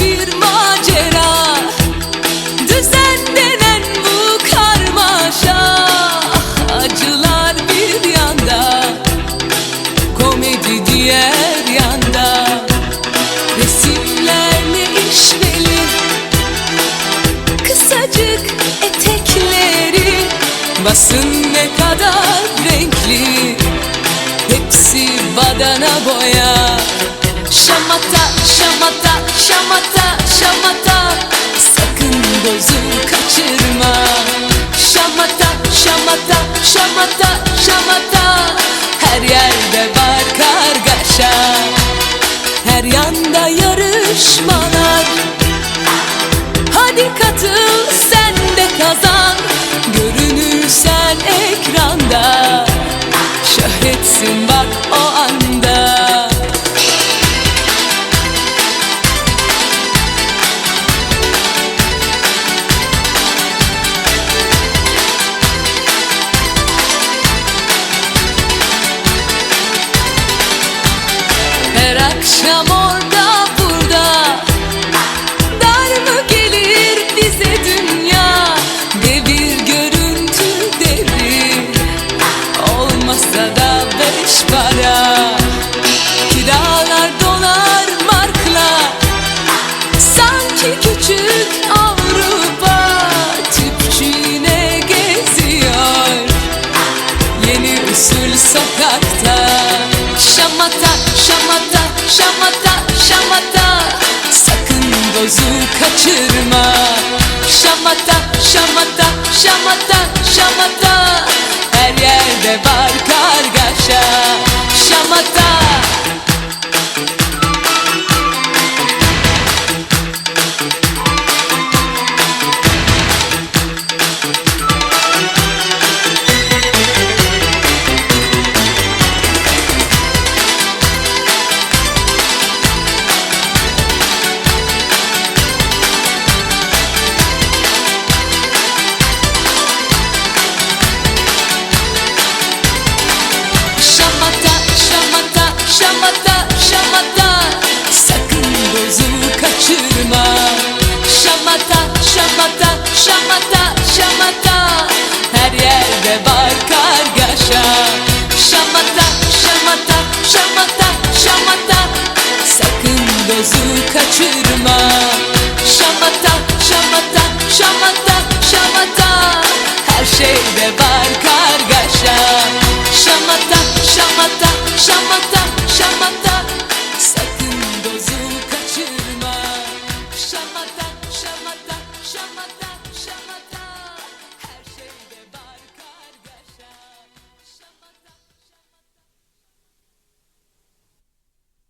Bir macera. Düzen denen bu karmaşa. Acılar bir yanda Komedi diğer yanda. Resimler ne işveli Kısacık etekleri. Basın ne kadar renkli. Hepsi badana boya. Şamata, şamata şamata, şamata. Sakın dozu kaçırma akşam orada burada. Dar mı gelir bize dünya? Devir görüntü devir Olmasa da beş para. Kiralar dolar markla. Sanki küçük Avrupa Tüpçüğüne geziyor. Yeni usul sokakta şamata, şamata, Sakın dozu kaçırma. Şamata, şamata, şamata, şamata Her yerde var Şamata şamata. Her yerde var kargaşa. Şamata şamata şamata şamata. Sakın dozu kaçırma.